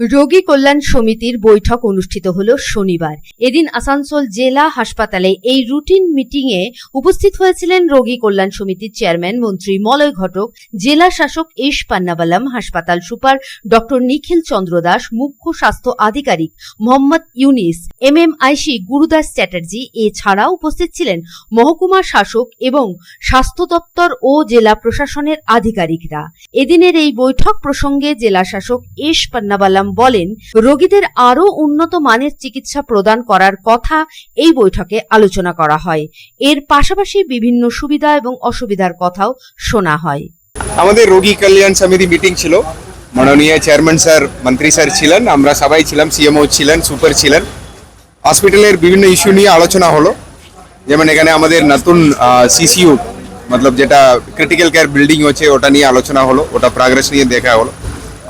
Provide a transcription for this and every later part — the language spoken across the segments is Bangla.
রোগী কল্যাণ সমিতির বৈঠক অনুষ্ঠিত হল শনিবার। এদিন আসানসোল জেলা হাসপাতালে এই রুটিন মিটিংয়ে উপস্থিত হয়েছিলেন রোগী কল্যাণ সমিতির চেয়ারম্যান মন্ত্রী মলয় ঘটক, জেলা শাসক এস পান্নাবালাম, হাসপাতাল সুপার ডক্টর নিখিল চন্দ্র দাস, মুখ্য স্বাস্থ্য আধিকারিক Mohammad Yunus M M IC Gurudas Chatterjee এছাড়া উপস্থিত ছিলেন মহকুমা শাসক এবং স্বাস্থ্য দপ্তর ও জেলা প্রশাসনের আধিকারিকরা। এদিনের এই বৈঠক প্রসঙ্গে জেলা শাসক এস পান্নাবালাম বলেন, রোগীদের আরও উন্নত মানের চিকিৎসা প্রদান করার কথা এই বৈঠকে আলোচনা করা হয়। এর পাশাপাশি বিভিন্ন সুবিধা এবং অসুবিধার কথাও শোনা হয়। আমাদের রোগী কল্যাণ সমিতি মিটিং ছিল। মাননীয় চেয়ারম্যান স্যার, মন্ত্রী স্যার ছিলেন, আমরা সবাই ছিলাম, সিএমও ছিলেন, সুপার ছিলেন। হসপিটালের বিভিন্ন ইস্যু নিয়ে আলোচনা হলো। যেমন এখানে আমাদের নতুন সিসিইউ মতলব যেটা ক্রিটিক্যাল কেয়ার বিল্ডিং হচ্ছে, ওটা নিয়ে আলোচনা হলো, ওটা প্রগ্রেস নিয়ে দেখা হলো।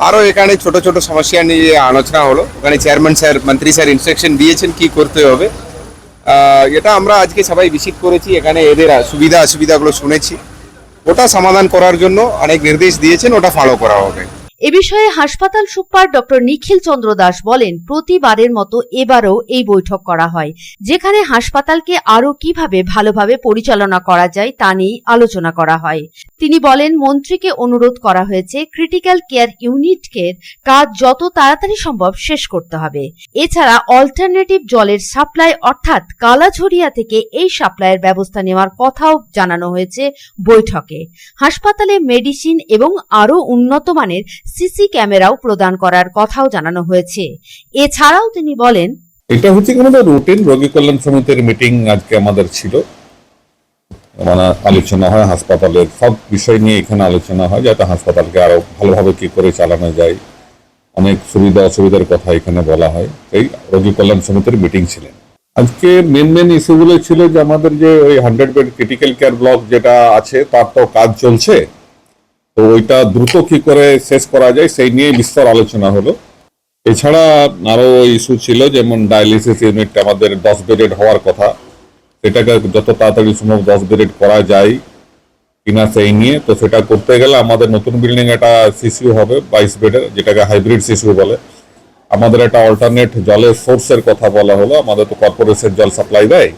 আরও এখানে ছোট ছোট সমস্যা নিয়ে আলোচনা হলো। ওখানে চেয়ারম্যান স্যার মন্ত্রী স্যার ইনস্ট্রাকশন দিয়েছেন কি করতে হবে। এটা আমরা আজকে সবাই ভিসিট করেছি। এখানে এদের সুবিধা অসুবিধাগুলো শুনেছি। ওটা সমাধান করার জন্য অনেক নির্দেশ দিয়েছেন, ওটা ফলো করা হবে। এ বিষয়ে হাসপাতাল সুপার ডক্টর নিখিল চন্দ্র দাস বলেন, প্রতিবারের মতো এবারও এই বৈঠক করা হয়। যেখানে হাসপাতালকে আরও কীভাবে ভালোভাবে পরিচালনা করা যায় তা নিয়ে আলোচনা করা হয়। তিনি বলেন, মন্ত্রীকে অনুরোধ করা হয়েছে, ক্রিটিক্যাল কেয়ার ইউনিটকে কাজ যত তাড়াতাড়ি সম্ভব শেষ করতে হবে। এছাড়া অল্টারনেটিভ জলের সাপ্লাই অর্থাৎ কালাঝরিয়া থেকে এই সাপ্লাইয়ের ব্যবস্থা নেওয়ার কথাও জানানো হয়েছে বৈঠকে। হাসপাতালে মেডিসিন এবং আরও উন্নত মানের সিসি ক্যামেরাও প্রদান করার কথাও জানানো হয়েছে। এছাড়াও তিনি বলেন, এটা হচ্ছে আমাদের রুটিন রোগী কল্যাণ সমিতির মিটিং আজকে আমাদের ছিল। মানে আলোচনা হয় হাসপাতালের, সব বিষয় নিয়ে এখানে আলোচনা হয়, যাতে হাসপাতালকে আরও ভালোভাবে কি করে চালানো যায়। অনেক সুবিধা অসুবিধার কথা এখানে বলা হয়। এই রোগী কল্যাণ সমিতির মিটিং ছিলেন। আজকে মেন মেন ইস্যুগুলো ছিল যে আমাদের যে ওই hundred bed critical care block যেটা আছে, তার তো কাজ চলছে। তো ওইটা দ্রুত কি করে শেষ করা যায় সেই নিয়ে বিস্তর আলোচনা হলো। এছাড়া আরও ইস্যু ছিল, যেমন ডায়ালিসিস ইউনিট আমাদের দশ বেডেড হওয়ার কথা। সেটাকে যত তাড়াতাড়ি সম্ভব দশ বেডেড করা যায় কিনা সেই নিয়ে। তো সেটা করতে গেলে আমাদের নতুন বিল্ডিং একটা সিসিউ হবে বাইশ বেডের যেটাকে হাইব্রিড সিসিউ বলে। আমাদের একটা অল্টারনেট জলের সোর্সের কথা বলা হলো। আমাদের তো কর্পোরেশন জল সাপ্লাই দেয়।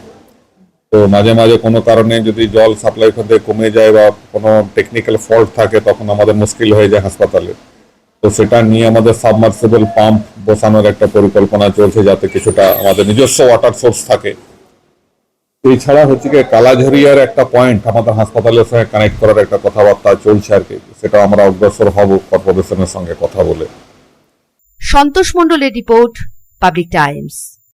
তো মাঝে মাঝে কোনো কারণে যদি জল সাপ্লাই করতে কমে যায় বা কোনো টেকনিক্যাল ফল্ট থাকে, তখন আমাদের মুশকিল হয়ে যায় হাসপাতালে। তো সেটা নিয়ে আমাদের সাবমার্সিবল পাম্প বসানোর একটা পরিকল্পনা চলছে যাতে কিছুটা আমাদের নিজস্ব ওয়াটার সোর্স থাকে। এছাড়া হচ্ছে কি, কালাঝরিয়ার একটা পয়েন্ট আমাদের হাসপাতালের সঙ্গে কানেক্ট করার একটা কথাবার্তা চলছে আর কি। সেটা আমরা অগ্রসর হব কর্পোরেশনের সঙ্গে কথা বলে। সন্তোষ মণ্ডলের রিপোর্ট পাবলিক টাইমস